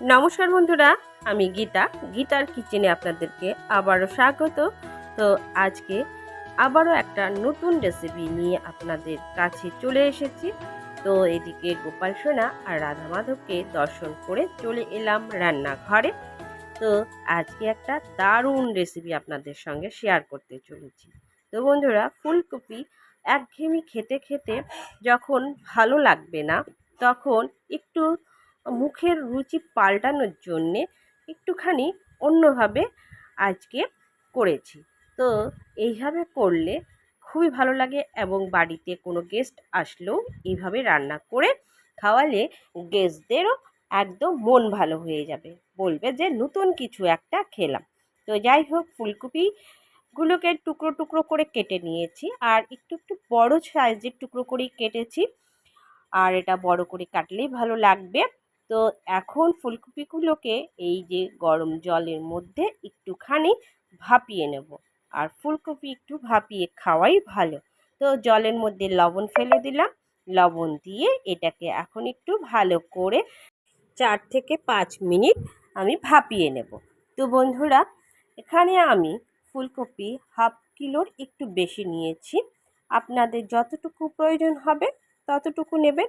নমস্কার বন্ধুরা, আমি গীতা। গীতার কিচেনে আপনাদেরকে আবারও স্বাগত। তো আজকে আবারও একটা নতুন রেসিপি নিয়ে আপনাদের কাছে চলে এসেছি। তো এদিকে গোপাল সোনা আর রাধা মাধবকে দর্শন করে চলে এলাম রান্নাঘরে। তো আজকে একটা দারুণ রেসিপি আপনাদের সঙ্গে শেয়ার করতে চলেছি। তো বন্ধুরা, ফুলকপি একঘেয়েমি খেতে খেতে যখন ভালো লাগবে না, তখন একটু মুখের রুচি পাল্টানোর জন্যে একটুখানি অন্যভাবে আজকে করেছি। তো এইভাবে করলে খুবই ভালো লাগে এবং বাড়িতে কোনো গেস্ট আসলেও এইভাবে রান্না করে খাওয়ালে গেস্টদেরও একদম মন ভালো হয়ে যাবে। বলবে যে, নতুন কিছু একটা খেলাম। তো যাই হোক, ফুলকপিগুলোকে টুকরো টুকরো করে কেটে নিয়েছি আর একটু একটু বড় সাইজের টুকরো করেই কেটেছি। আর এটা বড় করে কাটলেই ভালো লাগবে। তো এখন ফুলকপিগুলোকে এই যে গরম জলের মধ্যে একটুখানি ভাপিয়ে নেব। আর ফুলকপি একটু ভাপিয়ে খাওয়াই ভালো। তো জলের মধ্যে লবণ ফেলে দিলাম। লবণ দিয়ে এটাকে এখন একটু ভালো করে চার থেকে পাঁচ মিনিট আমি ভাপিয়ে নেব। তো বন্ধুরা, এখানে আমি ফুলকপি হাফ কিলোর একটু বেশি নিয়েছি। আপনাদের যতটুকু প্রয়োজন হবে ততটুকু নেবেন।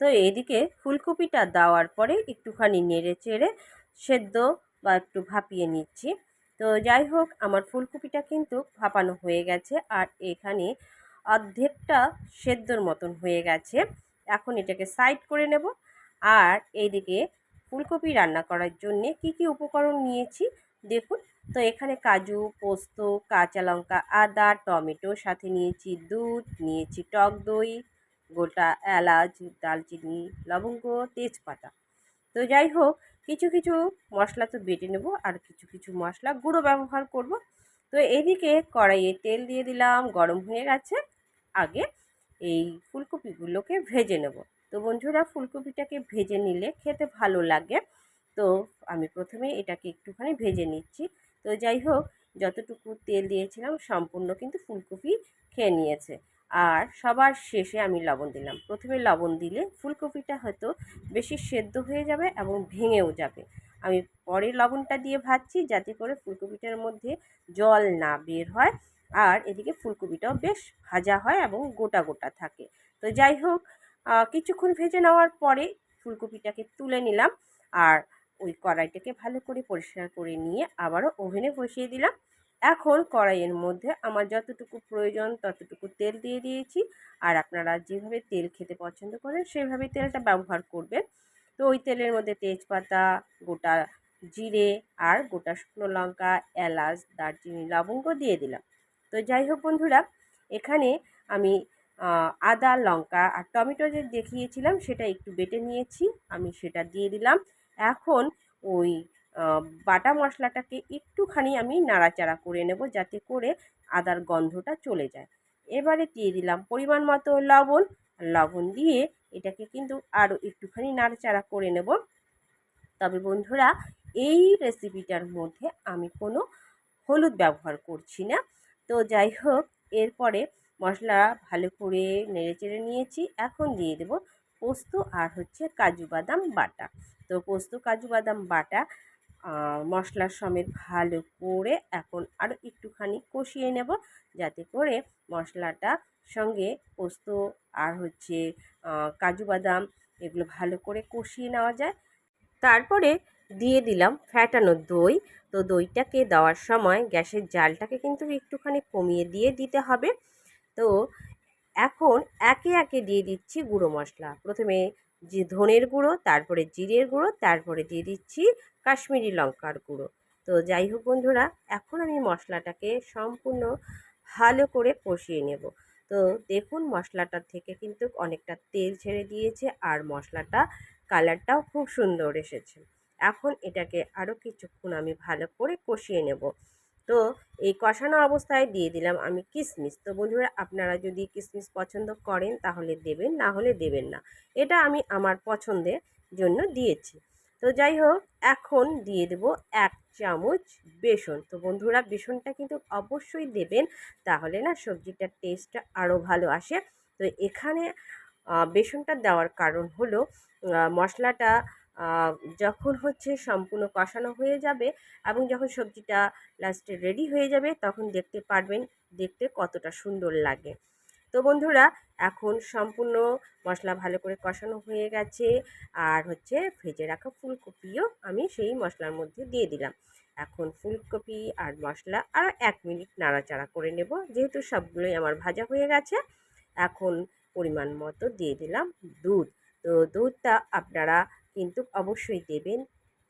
তো এদিকে ফুলকপিটা দেওয়ার পরে একটুখানি নেড়ে চেড়ে সেদ্ধ বা একটু ভাপিয়ে নিচ্ছি। তো যাই হোক, আমার ফুলকপিটা কিন্তু ভাপানো হয়ে গেছে আর এখানে অর্ধেকটা সেদ্ধর মতন হয়ে গেছে। এখন এটাকে সাইড করে নেব। আর এইদিকে ফুলকপি রান্না করার জন্যে কি কি উপকরণ নিয়েছি দেখুন। তো এখানে কাজু, পোস্ত, কাঁচা লঙ্কা, আদা, টমেটো, সাথে নিয়েছি দুধ, নিয়েছি টক দই গোটা এলাচ দালচিনি লবঙ্গ, তেজপাতা। তো যাই হোক কিছু কিছু মশলা তো বেটে নেব আর কিছু কিছু মশলা গুঁড়ো ব্যবহার করব। তো এদিকে কড়াইয়ে তেল দিয়ে দিলাম, গরম হয়ে গেছে। আগে এই ফুলকপিগুলোকে ভেজে নেব। তো বন্ধুরা, ফুলকপিটাকে ভেজে নিলে খেতে ভালো লাগে। তো আমি প্রথমে এটাকে একটুখানি ভেজে নিচ্ছি। তো যাই হোক যতটুকু তেল দিয়েছিলাম, সম্পূর্ণ কিন্তু ফুলকপি খেয়ে নিয়েছে। আর সবার শেষে আমি লবণ দিলাম। প্রথমে লবণ দিলে ফুলকপিটা হয়তো বেশি সেদ্ধ হয়ে যাবে এবং ভেঙেও যাবে। আমি পরে লবণটা দিয়ে ভাজছি যাতে করে ফুলকপিটার মধ্যে জল না বের হয় আর এদিকে ফুলকপিটাও বেশ ভাজা হয় এবং গোটা গোটা থাকে। তো যাই হোক কিছুক্ষণ ভেজে নেওয়ার পরে ফুলকপিটাকে তুলে নিলাম আর ওই কড়াইটাকে ভালো করে পরিষ্কার করে নিয়ে আবারও ওভেনে বসিয়ে দিলাম। এখন কড়াইয়ের মধ্যে আমার যতটুকু প্রয়োজন ততটুকু তেল দিয়ে দিয়েছি। আর আপনারা যেভাবে তেল খেতে পছন্দ করেন, সেভাবে তেলটা ব্যবহার করবেন। তো ওই তেলের মধ্যে তেজপাতা, গোটা জিরে আর গোটা শুকনো লঙ্কা, এলাচ, দারচিনি, লবঙ্গ দিয়ে দিলাম। তো যাই হোক বন্ধুরা, এখানে আমি আদা, লঙ্কা আর টমেটো যে দেখিয়েছিলাম, সেটা একটু বেটে নিয়েছি। আমি সেটা দিয়ে দিলাম। এখন ওই বাটা মশলাটাকে একটুখানি আমি নাড়াচাড়া করে নেব যাতে করে আদার গন্ধটা চলে যায়। এবারে দিয়ে দিলাম পরিমাণ মতো লবণ। লবণ দিয়ে এটাকে কিন্তু আরও একটুখানি নাড়াচাড়া করে নেব। তবে বন্ধুরা, এই রেসিপিটার মধ্যে আমি কোনো হলুদ ব্যবহার করছি না। তো যাই হোক, এরপরে মশলা ভালো করে নেড়ে চেড়ে নিয়েছি। এখন দিয়ে দেব পোস্ত আর হচ্ছে কাজু বাদাম বাটা। তো পোস্ত, কাজু বাদাম বাটা মশলার সমেত ভালো করে এখন আরও একটুখানি কষিয়ে নেব। যাতে করে মশলাটা সঙ্গে পোস্ত আর হচ্ছে কাজু বাদাম এগুলো ভালো করে কষিয়ে নেওয়া যায়। তারপরে দিয়ে দিলাম ফ্যাটানো দই। তো দইটাকে দেওয়ার সময় গ্যাসের জালটাকে কিন্তু একটুখানি কমিয়ে দিয়ে দিতে হবে। তো এখন একে একে দিয়ে দিচ্ছি গুঁড়ো মশলা। প্রথমে যে ধনের গুঁড়ো, তারপরে জিরের গুঁড়ো, তারপরে দিয়ে দিচ্ছি কাশ্মীরি লঙ্কার গুঁড়ো। তো যাই হোক বন্ধুরা, এখন আমি মশলাটাকে সম্পূর্ণ ভালো করে কষিয়ে নেব। তো দেখুন মশলাটার থেকে কিন্তু অনেকটা তেল ছেড়ে দিয়েছে আর মশলাটা, কালারটাও খুব সুন্দর এসেছে। এখন এটাকে আরও কিছুক্ষণ আমি ভালো করে কষিয়ে নেব। তো এই কষানো অবস্থায় দিয়ে দিলাম আমি কিশমিশ তো বন্ধুরা, আপনারা যদি কিশমিশ পছন্দ করেন তাহলে দেবেন, না হলে দেবেন না। এটা আমি আমার পছন্দের জন্য দিয়েছি। তো যাই হোক, এখন দিয়ে দেব এক চামচ বেসন। তো বন্ধুরা, বেসনটা কিন্তু অবশ্যই দেবেন, তাহলে না সবজিটার টেস্টটা আরও ভালো আসে। তো এখানে বেসনটা দেওয়ার কারণ হলো মশলাটা যখন হচ্ছে সম্পূর্ণ কষানো হয়ে যাবে এবং যখন সবজিটা লাস্টে রেডি হয়ে যাবে তখন দেখতে পারবেন দেখতে কতটা সুন্দর লাগে। তো বন্ধুরা, এখন সম্পূর্ণ মশলা ভালো করে কষানো হয়ে গেছে আর হচ্ছে ভেজে রাখা ফুলকপিও আমি সেই মশলার মধ্যে দিয়ে দিলাম। এখন ফুলকপি আর মশলা আরও এক মিনিট নাড়াচাড়া করে নেব, যেহেতু সবগুলোই আমার ভাজা হয়ে গেছে। এখন পরিমাণ মতো দিয়ে দিলাম দুধ। তো দুধটা আপনারা কিন্তু অবশ্যই দেবেন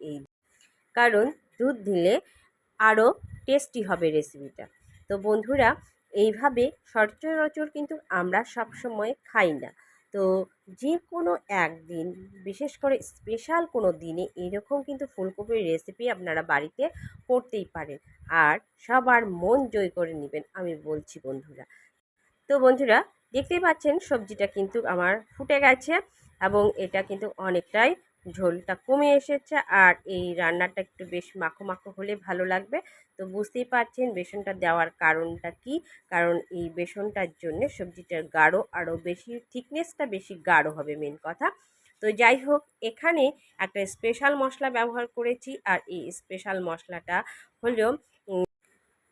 এই। কারণ দুধ দিলে আরও টেস্টি হবে রেসিপিটা তো বন্ধুরা, এইভাবে সচরাচর কিন্তু আমরা সব সময় খাই না। তো যে কোনো একদিন, বিশেষ করে স্পেশাল কোনো দিনে এরকম কিন্তু ফুলকপির রেসিপি আপনারা বাড়িতে করতেই পারেন। আর সবার মন জয় করে নেবেন, আমি বলছি বন্ধুরা। তো বন্ধুরা, দেখতেই পাচ্ছেন সবজিটা কিন্তু আমার ফুটে গেছে এবং এটা কিন্তু অনেকটাই ঝোলটা কমে এসেছে আর এই রান্নাটা একটু বেশ মাখো মাখো হলে ভালো লাগবে। তো বুঝতেই পারছেন বেসনটা দেওয়ার কারণটা কি? কারণ এই বেসনটার জন্য সবজিটার গাঢ় আরও বেশি, থিকনেসটা বেশি গাঢ় হবে মেন কথা। তো যাই হোক, এখানে একটা স্পেশাল মশলা ব্যবহার করেছি আর এই স্পেশাল মশলাটা হলো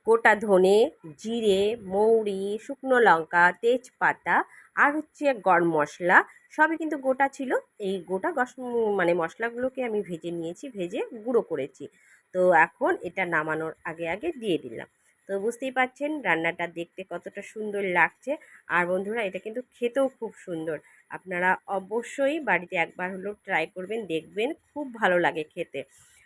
গোটা ধনে, জিরে, মৌরি, শুকনো লঙ্কা, তেজপাতা আর হচ্ছে গরম মশলা, সবই কিন্তু গোটা ছিল। এই গোটা গস মানে মশলাগুলোকে আমি ভেজে নিয়েছি, ভেজে গুঁড়ো করেছি। তো এখন এটা নামানোর আগে আগে দিয়ে দিলাম। তো বুঝতেই পারছেন রান্নাটা দেখতে কতটা সুন্দর লাগছে। আর বন্ধুরা, এটা কিন্তু খেতেও খুব সুন্দর। আপনারা অবশ্যই বাড়িতে একবার হলেও ট্রাই করবেন, দেখবেন খুব ভালো লাগে খেতে।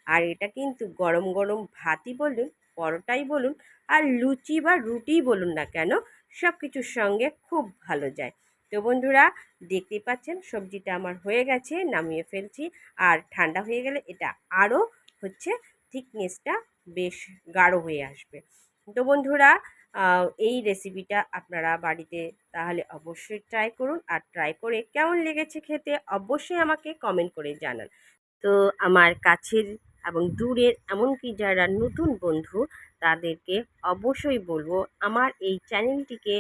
আর এটা কিন্তু গরম গরম ভাতই বলুন, পরোটাই বলুন, আর লুচি বা রুটিই বলুন না কেন সব কিছুর সঙ্গে খুব ভালো যায়। তো বন্ধুরা, দেখতেই পাচ্ছেন সবজিটা আমার হয়ে গেছে, নামিয়ে ফেলছি। আর ঠান্ডা হয়ে গেলে এটা আরও হচ্ছে থিকনেসটা বেশ গাঢ় হয়ে আসবে। তো বন্ধুরা এই রেসিপিটা আপনারা বাড়িতে তাহলে অবশ্যই ট্রাই করুন। আর ট্রাই করে কেমন লেগেছে খেতে অবশ্যই আমাকে কমেন্ট করে জানান। তো আমার কাছের এবং দূরের এমনকি যারা নতুন বন্ধু তাদেরকে অবশ্যই বলব, আমার এই চ্যানেলটিকে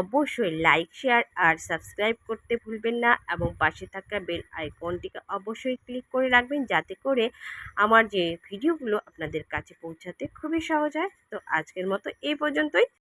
অবশ্যই লাইক শেয়ার আর সাবস্ক্রাইব করতে ভুলবেন না এবং পাশে থাকা বেল আইকনটিকে অবশ্যই ক্লিক করে রাখবেন যাতে করে আমার যে ভিডিওগুলো আপনাদের কাছে পৌঁছাতে খুবই সহজ হয়। তো আজকের মতো এই পর্যন্তই।